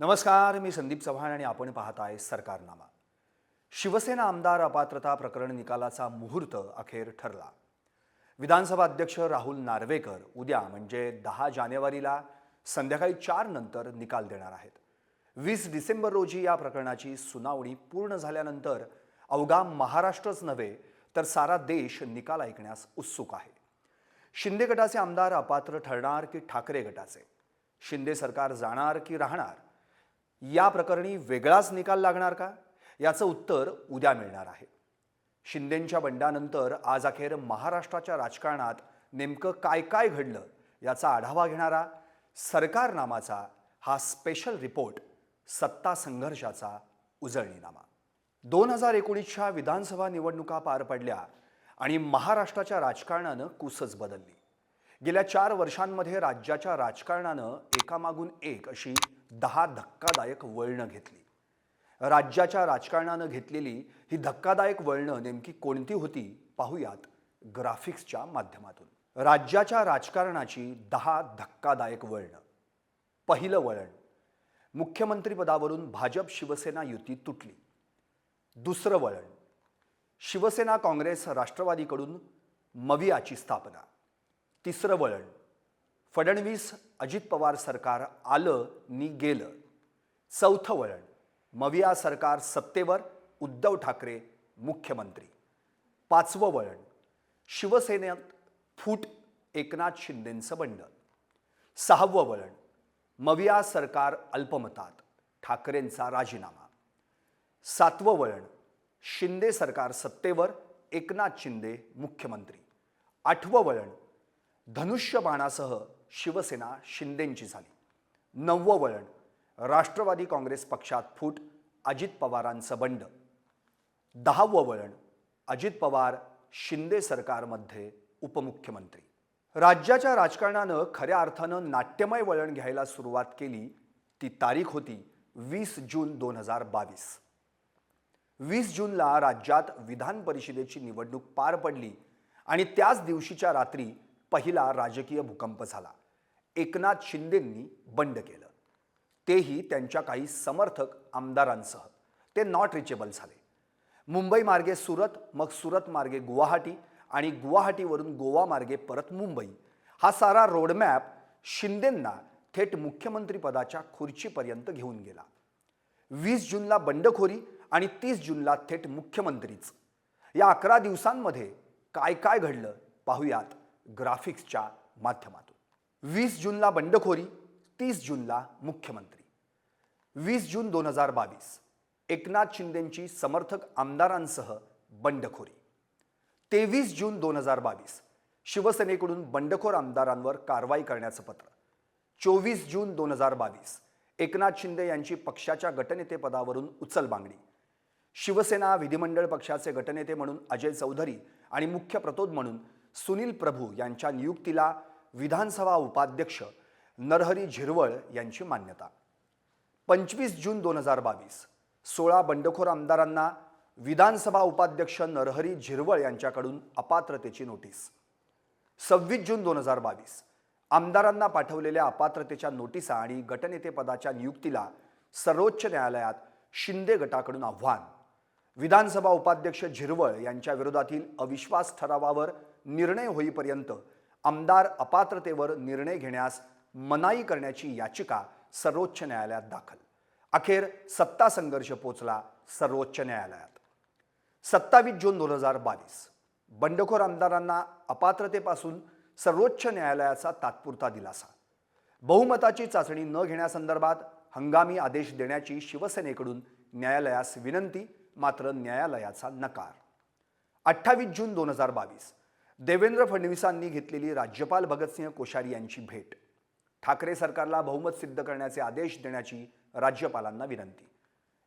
नमस्कार मी संदीप चव्हाण आणि आपण पाहत आहे सरकारनामा. शिवसेना आमदार अपात्रता प्रकरण निकालाचा मुहूर्त अखेर ठरला. विधानसभा अध्यक्ष राहुल नार्वेकर उद्या म्हणजे दहा जानेवारीला संध्याकाळी चार नंतर निकाल देणार आहेत. वीस डिसेंबर रोजी या प्रकरणाची सुनावणी पूर्ण झाल्यानंतर अवघा महाराष्ट्रच नव्हे तर सारा देश निकाल ऐकण्यास उत्सुक आहे. शिंदे गटाचे आमदार अपात्र ठरणार की ठाकरे गटाचे? शिंदे सरकार जाणार की राहणार? या प्रकरणी वेगळाच निकाल लागणार का? याचं उत्तर उद्या मिळणार आहे. शिंदेंच्या बंडानंतर आज अखेर महाराष्ट्राच्या राजकारणात नेमकं काय काय घडलं याचा आढावा घेणारा सरकार नामाचा हा स्पेशल रिपोर्ट सत्ता संघर्षाचा उजळणीनामा. दोन हजार एकोणीसच्या विधानसभा निवडणुका पार पडल्या आणि महाराष्ट्राच्या राजकारणानं कुसच बदलली. गेल्या चार वर्षांमध्ये राज्याच्या राजकारणानं एकामागून एक अशी दहा धक्कादायक वळणं घेतली. राज्याच्या राजकारणानं घेतलेली ही धक्कादायक वळणं नेमकी कोणती होती पाहूयात ग्राफिक्सच्या माध्यमातून. राज्याच्या राजकारणाची दहा धक्कादायक वळणं. पहिलं वळण मुख्यमंत्रीपदावरून भाजप शिवसेना युती तुटली. दुसरं वळण शिवसेना काँग्रेस राष्ट्रवादीकडून मवियाची स्थापना. तिसरं वळण फडणवीस अजित पवार सरकार आलं नि गेलं. चौथं वळण मविया सरकार सत्तेवर उद्धव ठाकरे मुख्यमंत्री. पाचवं वळण शिवसेनेत फूट एकनाथ शिंदेंचं बंड सहावं वळण मविया सरकार अल्पमतात ठाकरेंचा राजीनामा. सातवं वळण शिंदे सरकार सत्तेवर एकनाथ शिंदे मुख्यमंत्री. आठवं वळण धनुष्यबाणासह शिवसेना शिंदेंची झाली. नववं वळण राष्ट्रवादी काँग्रेस पक्षात फूट अजित पवारांचं बंड. दहावं वळण अजित पवार शिंदे सरकारमध्ये उपमुख्यमंत्री. राज्याच्या राजकारणानं खऱ्या अर्थानं नाट्यमय वळण घ्यायला सुरुवात केली ती तारीख होती वीस जून दोन हजार बावीस. वीस जूनला राज्यात विधान परिषदेची निवडणूक पार पडली आणि त्याच दिवशीच्या रात्री पहिला राजकीय भूकंप झाला. एकनाथ शिंदेंनी बंड केलं. तेही त्यांच्या काही समर्थक आमदारांसह. ते नॉट रिचेबल झाले. मुंबई मार्गे सुरत मग सुरत मार्गे गुवाहाटी आणि गुवाहाटीवरून गोवा मार्गे परत मुंबई. हा सारा रोडमॅप शिंदेंना थेट मुख्यमंत्रीपदाच्या खुर्चीपर्यंत घेऊन गेला. वीस जूनला बंडखोरी आणि तीस जूनला थेट मुख्यमंत्रीच. या अकरा दिवसांमध्ये काय काय घडलं पाहूयात ग्राफिक्सच्या माध्यमातून. वीस जूनला बंडखोरी तीस जूनला मुख्यमंत्री. वीस जून दोन हजार बावीस एकनाथ शिंदेंची समर्थक आमदारांसह बंडखोरी. तेवीस जून दोन हजार बावीस शिवसेनेकडून बंडखोर आमदारांवर कारवाई करण्याचं पत्र. चोवीस जून दोन हजार बावीस एकनाथ शिंदे यांची पक्षाच्या गटनेतेपदावरून उचलबांगडी शिवसेना विधिमंडळ पक्षाचे गटनेते म्हणून अजय चौधरी आणि मुख्य प्रतोद म्हणून सुनील प्रभू यांच्या नियुक्तीला विधानसभा उपाध्यक्ष नरहरी झिरवळ यांची मान्यता. पंचवीस जून दोन हजार बावीस सोळा बंडखोर आमदारांना विधानसभा उपाध्यक्ष नरहरी झिरवळ यांच्याकडून अपात्रतेची नोटीस. सव्वीस जून दोन हजार बावीस आमदारांना पाठवलेल्या अपात्रतेच्या नोटिसा आणि गटनेतेपदाच्या नियुक्तीला सर्वोच्च न्यायालयात शिंदे गटाकडून आव्हान. विधानसभा उपाध्यक्ष झिरवळ यांच्या विरोधातील अविश्वास ठरावावर निर्णय होईपर्यंत आमदार अपात्रतेवर निर्णय घेण्यास मनाई करण्याची याचिका सर्वोच्च न्यायालयात दाखल. अखेर सत्ता संघर्ष पोचला सर्वोच्च न्यायालयात. सत्तावीस जून दोन हजार बावीस बंडखोर आमदारांना अपात्रतेपासून सर्वोच्च न्यायालयाचा तात्पुरता दिलासा. बहुमताची चाचणी न घेण्यासंदर्भात हंगामी आदेश देण्याची शिवसेनेकडून न्यायालयास विनंती मात्र न्यायालयाचा नकार. अठ्ठावीस जून दोन हजार बावीस देवेंद्र फडणवीसांनी घेतलेली राज्यपाल भगतसिंह कोश्यारी यांची भेट. ठाकरे सरकारला बहुमत सिद्ध करण्याचे आदेश देण्याची राज्यपालांना विनंती.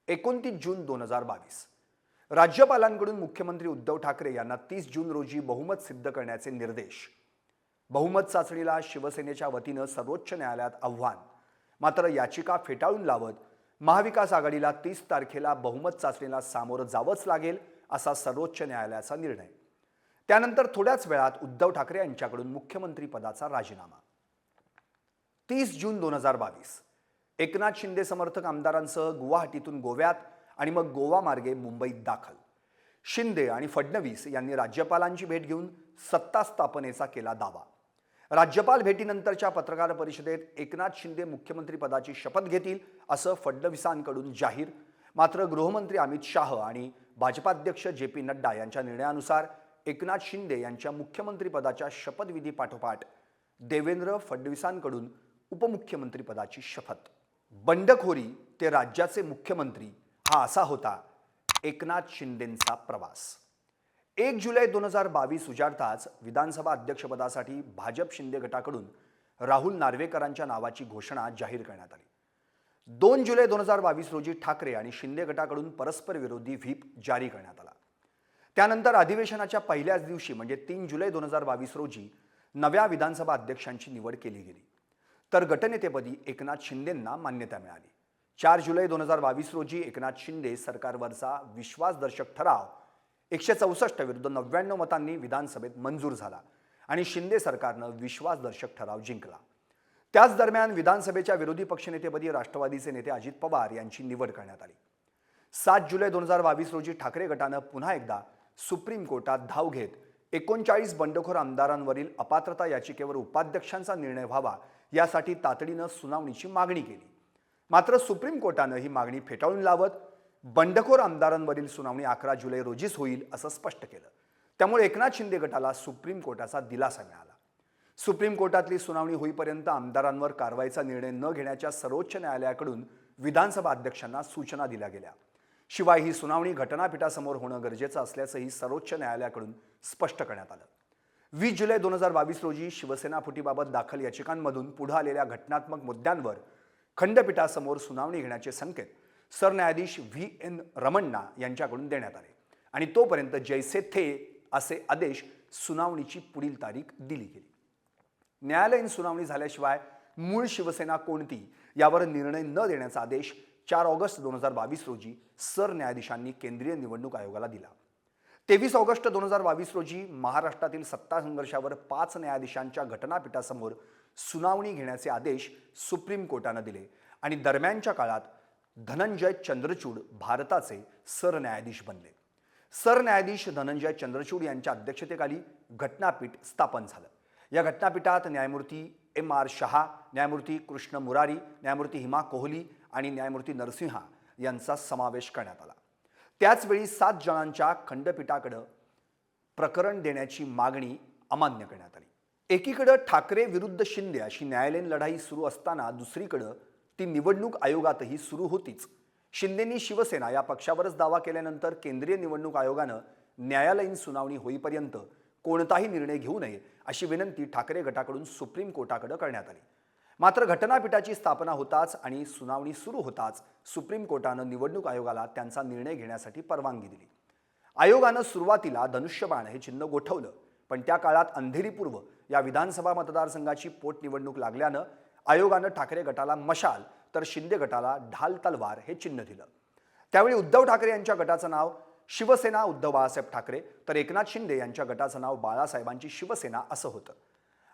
एकोणतीस जून दोन हजार बावीस. राज्यपालांकडून मुख्यमंत्री उद्धव ठाकरे यांना तीस जून रोजी बहुमत सिद्ध करण्याचे निर्देश. बहुमत चाचणीला शिवसेनेच्या वतीनं सर्वोच्च न्यायालयात आव्हान. मात्र याचिका फेटाळून लावत महाविकास आघाडीला तीस तारखेला बहुमत चाचणीला सामोरं जावंच लागेल असा सर्वोच्च न्यायालयाचा निर्णय. त्यानंतर थोड्याच वेळात उद्धव ठाकरे यांच्याकडून मुख्यमंत्री पदाचा राजीनामा. तीस जून दोन हजार बावीस एकनाथ शिंदे समर्थक आमदारांसह गुवाहाटीतून गोव्यात आणि मग गोवा मार्गे मुंबईत दाखल. शिंदे आणि फडणवीस यांनी राज्यपालांची भेट घेऊन सत्ता स्थापनेचा केला दावा. राज्यपाल भेटीनंतरच्या पत्रकार परिषदेत एकनाथ शिंदे मुख्यमंत्री पदाची शपथ घेतील असं फडणवीसांकडून जाहीर. मात्र गृहमंत्री अमित शाह आणि भाजपाध्यक्ष जे पी नड्डा यांच्या निर्णयानुसार एकनाथ शिंदे यांच्या मुख्यमंत्रीपदाच्या शपथविधी पाठोपाठ देवेंद्र फडणवीसांकडून उपमुख्यमंत्रीपदाची शपथ. बंडखोरी ते राज्याचे मुख्यमंत्री हा असा होता एकनाथ शिंदेंचा प्रवास. एक जुलै दोन हजार बावीस उजाडताच विधानसभा अध्यक्षपदासाठी भाजप शिंदे गटाकडून राहुल नार्वेकरांच्या नावाची घोषणा जाहीर करण्यात आली. दोन जुलै दोन हजार बावीस रोजी ठाकरे आणि शिंदे गटाकडून परस्पर विरोधी व्हीप जारी करण्यात आला. त्यानंतर अधिवेशनाच्या पहिल्याच दिवशी म्हणजे तीन जुलै दोन हजार बावीस रोजी नव्या विधानसभा अध्यक्षांची निवड केली गेली. तर गटनेतेपदी एकनाथ शिंदेंना मान्यता मिळाली. चार जुलै दोन हजार बावीस रोजी एकनाथ शिंदे सरकारवरचा विश्वासदर्शक ठराव एकशे चौसष्ट विरुद्ध नव्याण्णव मतांनी विधानसभेत मंजूर झाला आणि शिंदे सरकारनं विश्वासदर्शक ठराव जिंकला. त्याच दरम्यान विधानसभेच्या विरोधी पक्षनेतेपदी राष्ट्रवादीचे नेते अजित पवार यांची निवड करण्यात आली. सात जुलै दोन हजार बावीस रोजी ठाकरे गटानं पुन्हा एकदा सुप्रीम कोर्टात धाव घेत एकोणचाळीस बंडखोर आमदारांवरील अपात्रता याचिकेवर उपाध्यक्षांचा निर्णय व्हावा यासाठी तातडीनं सुनावणीची मागणी केली. मात्र सुप्रीम कोर्टानं ही मागणी फेटाळून लावत बंडखोर आमदारांवरील सुनावणी अकरा जुलै रोजीच होईल असं स्पष्ट केलं. त्यामुळे एकनाथ शिंदे गटाला सुप्रीम कोर्टाचा दिलासा मिळाला. सुप्रीम कोर्टातली सुनावणी होईपर्यंत आमदारांवर कारवाईचा निर्णय न घेण्याच्या सर्वोच्च न्यायालयाकडून विधानसभा अध्यक्षांना सूचना दिल्या गेल्या. शिवाय ही सुनावणी घटनापीठासमोर होणं गरजेचं असल्याचंही सर्वोच्च न्यायालयाकडून स्पष्ट करण्यात आलं. वीस जुलै दोन हजार बावीस रोजी शिवसेना फुटीबाबत दाखल याचिकांमधून पुढे आलेल्या घटनात्मक मुद्द्यांवर खंडपीठासमोर सुनावणी घेण्याचे संकेत सरन्यायाधीश व्ही. एन. रमण्णा यांच्याकडून देण्यात आले आणि तोपर्यंत जैसे थे असे आदेश सुनावणीची पुढील तारीख दिली गेली. न्यायालयीन सुनावणी झाल्याशिवाय मूळ शिवसेना कोणती यावर निर्णय न देण्याचा आदेश चार ऑगस्ट दोन हजार बावीस रोजी सरन्यायाधीशांनी केंद्रीय निवडणूक आयोगाला दिला. तेवीस ऑगस्ट दोन हजार बावीस रोजी महाराष्ट्रातील सत्ता संघर्षावर पाच न्यायाधीशांच्या घटनापीठासमोर सुनावणी घेण्याचे आदेश सुप्रीम कोर्टानं दिले आणि दरम्यानच्या काळात धनंजय चंद्रचूड भारताचे सरन्यायाधीश बनले. सरन्यायाधीश धनंजय चंद्रचूड यांच्या अध्यक्षतेखाली घटनापीठ स्थापन झालं. या घटनापीठात न्यायमूर्ती एम आर शहा न्यायमूर्ती कृष्ण मुरारी न्यायमूर्ती हिमा कोहली आणि न्यायमूर्ती नरसिंहा यांचा समावेश करण्यात आला. त्याचवेळी सात जणांच्या खंडपीठाकडं प्रकरण देण्याची मागणी अमान्य करण्यात आली. एकीकडं ठाकरे विरुद्ध शिंदे अशी न्यायालयीन लढाई सुरू असताना दुसरीकडं ती निवडणूक आयोगातही सुरू होतीच. शिंदेनी शिवसेना या पक्षावरच दावा केल्यानंतर केंद्रीय निवडणूक आयोगानं न्यायालयीन सुनावणी होईपर्यंत कोणताही निर्णय घेऊ नये अशी विनंती ठाकरे गटाकडून सुप्रीम कोर्टाकडे करण्यात आली. मात्र घटनापीठाची स्थापना होताच आणि सुनावणी सुरू होताच सुप्रीम कोर्टानं निवडणूक आयोगाला त्यांचा निर्णय घेण्यासाठी परवानगी दिली. आयोगानं सुरुवातीला धनुष्यबाण हे चिन्ह गोठवलं पण त्या काळात अंधेरीपूर्व या विधानसभा मतदारसंघाची पोटनिवडणूक लागल्यानं आयोगानं ठाकरे गटाला मशाल तर शिंदे गटाला ढाल तलवार हे चिन्ह दिलं. त्यावेळी उद्धव ठाकरे यांच्या गटाचं नाव शिवसेना उद्धव बाळासाहेब ठाकरे तर एकनाथ शिंदे यांच्या गटाचं नाव बाळासाहेबांची शिवसेना असं होतं.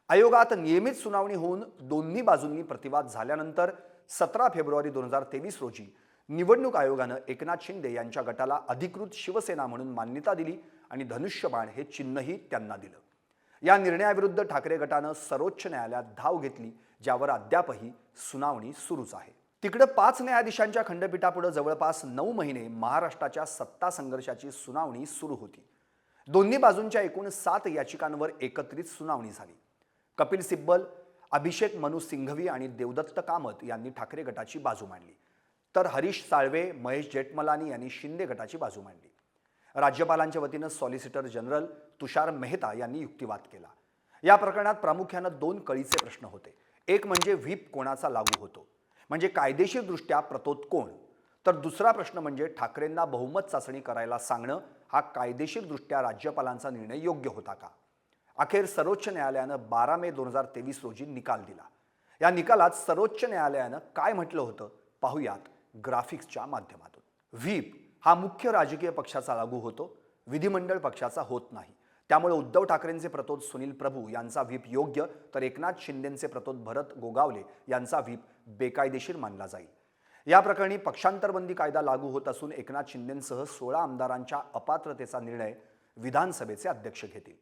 आयोगात नियमित सुनावणी होऊन दोन्ही बाजूंनी प्रतिवाद झाल्यानंतर सतरा फेब्रुवारी दोन हजार तेवीस रोजी निवडणूक आयोगानं एकनाथ शिंदे यांच्या गटाला अधिकृत शिवसेना म्हणून मान्यता दिली आणि धनुष्यबाण हे चिन्हही त्यांना दिलं. या निर्णयाविरुद्ध ठाकरे गटानं सर्वोच्च न्यायालयात धाव घेतली ज्यावर अद्यापही सुनावणी सुरूच आहे. तिकडं पाच न्यायाधीशांच्या खंडपीठापुढे जवळपास नऊ महिने महाराष्ट्राच्या सत्ता संघर्षाची सुनावणी सुरू होती. दोन्ही बाजूंच्या एकूण सात याचिकांवर एकत्रित सुनावणी झाली. कपिल सिब्बल अभिषेक मनु सिंघवी आणि देवदत्त कामत यांनी ठाकरे गटाची बाजू मांडली. तर हरीश साळवे महेश जेठमलानी यांनी शिंदे गटाची बाजू मांडली. राज्यपालांच्या वतीनं सॉलिसिटर जनरल तुषार मेहता यांनी युक्तिवाद केला. या प्रकरणात प्रामुख्यानं दोन कळीचे प्रश्न होते. एक म्हणजे व्हीप कोणाचा लागू होतो? म्हणजे कायदेशीरदृष्ट्या प्रतोत कोण? तर दुसरा प्रश्न म्हणजे ठाकरेंना बहुमत चाचणी करायला सांगणं हा कायदेशीरदृष्ट्या राज्यपालांचा निर्णय योग्य होता का? अखेर सर्वोच्च न्यायालयानं बारा मे दोन हजार तेवीस रोजी निकाल दिला. या निकालात सर्वोच्च न्यायालयानं काय म्हटलं होतं पाहूयात ग्राफिक्सच्या माध्यमातून. व्हीप हा मुख्य राजकीय पक्षाचा लागू होतो विधिमंडळ पक्षाचा होत नाही. त्यामुळे उद्धव ठाकरेंचे प्रतोद सुनील प्रभू यांचा व्हीप योग्य तर एकनाथ शिंदेचे प्रतोद भरत गोगावले यांचा व्हीप बेकायदेशीर मानला जाईल. या प्रकरणी पक्षांतरबंदी कायदा लागू होत असून एकनाथ शिंदेसह सोळा आमदारांच्या अपात्रतेचा निर्णय विधानसभेचे अध्यक्ष घेतील.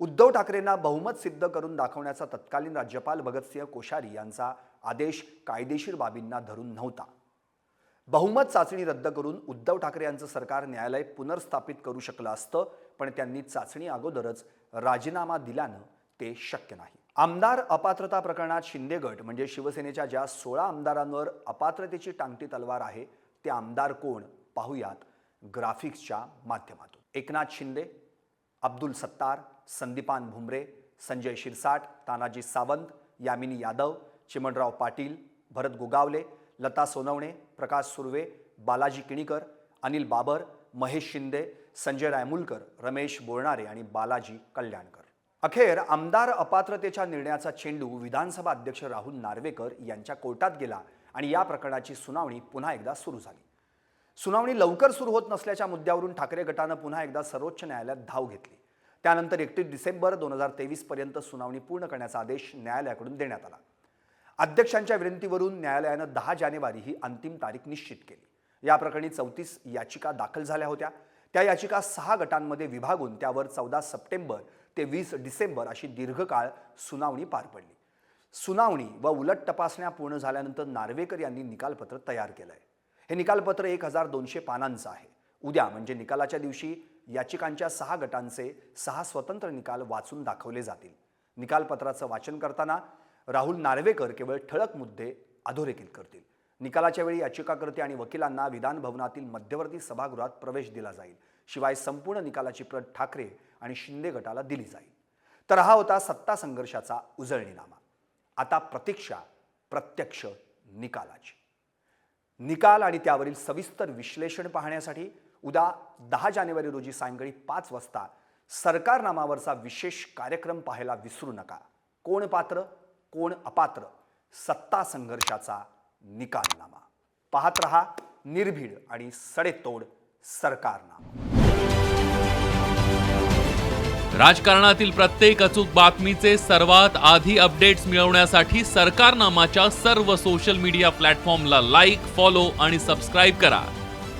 उद्धव ठाकरेंना बहुमत सिद्ध करून दाखवण्याचा तत्कालीन राज्यपाल भगतसिंह कोश्यारी यांचा आदेश कायदेशीर बाबींना धरून नव्हता. बहुमत चाचणी रद्द करून उद्धव ठाकरे यांचं सरकार न्यायालय पुनर्स्थापित करू शकलं असतं पण त्यांनी चाचणी अगोदरच राजीनामा दिल्यानं ते शक्य नाही. आमदार अपात्रता प्रकरणात शिंदे गट म्हणजे शिवसेनेच्या ज्या सोळा आमदारांवर अपात्रतेची टांगती तलवार आहे ते आमदार कोण पाहूयात ग्राफिक्सच्या माध्यमातून. एकनाथ शिंदे अब्दुल सत्तार संदीपान भुमरे संजय शिरसाट तानाजी सावंत यामिनी यादव चिमणराव पाटील भरत गोगावले लता सोनवणे प्रकाश सुर्वे बालाजी किणीकर अनिल बाबर महेश शिंदे संजय रायमुलकर रमेश बोरणारे आणि बालाजी कल्याणकर. अखेर आमदार अपात्रतेच्या निर्णयाचा चेंडू विधानसभा अध्यक्ष राहुल नार्वेकर यांच्या कोर्टात गेला आणि या प्रकरणाची सुनावणी पुन्हा एकदा सुरू झाली. सुनावणी लवकर सुरू होत नसल्याच्या मुद्द्यावरून ठाकरे गटानं पुन्हा एकदा सर्वोच्च न्यायालयात धाव घेतली. त्यानंतर एकतीस डिसेंबर दोन हजार तेवीसपर्यंत सुनावणी पूर्ण करण्याचा आदेश न्यायालयाकडून देण्यात आला. अध्यक्षांच्या विनंतीवरून न्यायालयानं दहा जानेवारी ही अंतिम तारीख निश्चित केली. या प्रकरणी चौतीस याचिका दाखल झाल्या होत्या. त्या याचिका सहा गटांमध्ये विभागून त्यावर चौदा सप्टेंबर ते वीस डिसेंबर अशी दीर्घकाळ सुनावणी पार पडली. सुनावणी व उलट तपासण्या पूर्ण झाल्यानंतर नार्वेकर यांनी निकालपत्र तयार केलंय. हे निकालपत्र एक हजार दोनशे पानांचं आहे. उद्या म्हणजे निकालाच्या दिवशी याचिकांच्या सहा गटांचे सहा स्वतंत्र निकाल वाचून दाखवले जातील. निकालपत्राचं वाचन करताना राहुल नार्वेकर केवळ ठळक मुद्दे अधोरेखित करतील. निकालाच्या वेळी याचिकाकर्ते आणि वकिलांना विधान भवनातील मध्यवर्ती सभागृहात प्रवेश दिला जाईल. शिवाय संपूर्ण निकालाची प्रत ठाकरे आणि शिंदे गटाला दिली जाईल. तर हा होता सत्ता संघर्षाचा उजळणीनामा. आता प्रतीक्षा प्रत्यक्ष निकालाची. निकाल आणि त्यावरील सविस्तर विश्लेषण पाहण्यासाठी उद्या दहा जानेवारी रोजी सायंकाळी पाच वाजता सरकारनामावरचा विशेष कार्यक्रम पाहायला विसरू नका. कोण पात्र? कोण अपात्र? सत्ता संघर्षाचा निकालनामा. पाहत रहा निर्भीड आणि सडेतोड सरकारनामा. राजकारणातील प्रत्येक अचूक बातमीचे सर्वात आधी अपडेट्स मिळवण्यासाठी सरकारनामाच्या सर्व सोशल मीडिया प्लॅटफॉर्मला लाईक फॉलो आणि सबस्क्राईब करा.